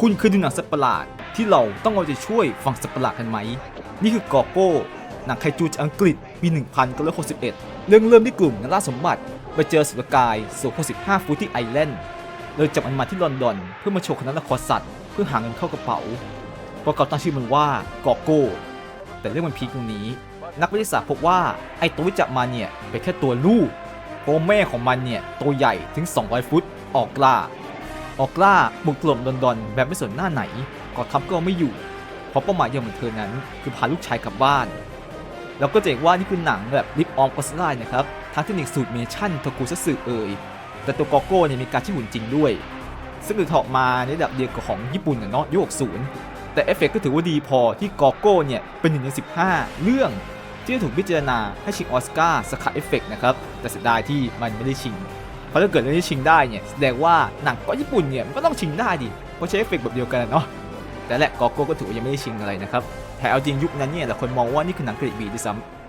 คุณเคยดูหนังสัตว์ประหลาด ที่เราต้องเอาใจช่วยฝั่งสัตว์ประหลาดกันไหม นี่คือกอโก้ หนังไคจูจากอังกฤษปี 1961 เรื่องเริ่มที่กลุ่มนักล่าสมบัติ ไปเจอสุรกายสูง65ฟุตที่ไอแลนด์เลยจับมันมาที่ลอนดอน เพื่อมาโชว์คณะละครสัตว์ เพื่อหาเงินเข้ากระเป๋าพวกเขาตั้งชื่อมันว่ากอโก้ แต่เรื่องมันพีคตรงนี้ นักวิทยาศาสตร์พบว่าไอตัวที่จับมันเนี่ยเป็นแค่ตัวลูกเพราะว่าแม่ของมันเนี่ยตัวใหญ่ถึง 200 ฟุต ออกล่า ออกล่าบุกถล่มลอนดอนแบบไม่สนหน้าไหนกองทัพก็ไม่อยู่ เพราะเป้าหมายเดียวของเธอนั้น คือพาลูกชายกลับบ้าน แล้วก็จะเห็นว่านี่คือหนังแบบลิปออมก็สไลน์นะครับทั้งเทคนิคสูตรเมชั่นโทกูซัสึเอ่ยแต่ตัวกอโก้เนี่ยมีการใช้หุ่นจริงด้วย ซึ่งถือถอดมาในระดับเดียวกับของญี่ปุ่นนะเนาะยุค60แต่เอฟเฟกต์ก็ถือว่าดีพอที่กอโก้เนี่ยเป็นหนึ่งใน15 เรื่องที่จะถูกพิจารณาให้ชิงออสการ์สาขาเอฟเฟกต์นะครับแต่เสียดายที่มันไม่ได้ชิง พราะถ้าเกิดเรื่องนี้ชิงได้เนี่ยแสดงว่าหนังก็ญี่ปุ่นเนี่ยมันก็ต้องชิงได้ดิเพราะใช้เอฟเฟกต์แบบเดียวกันเนาะแต่แหละกอโก้ก็ถือว่ายังไม่ได้ชิงอะไรนะครับแต่เอาจริงยุคนั้นเนี่ยแต่คนมองว่านี่คือหนังเกรดบีด้วยซ้ำ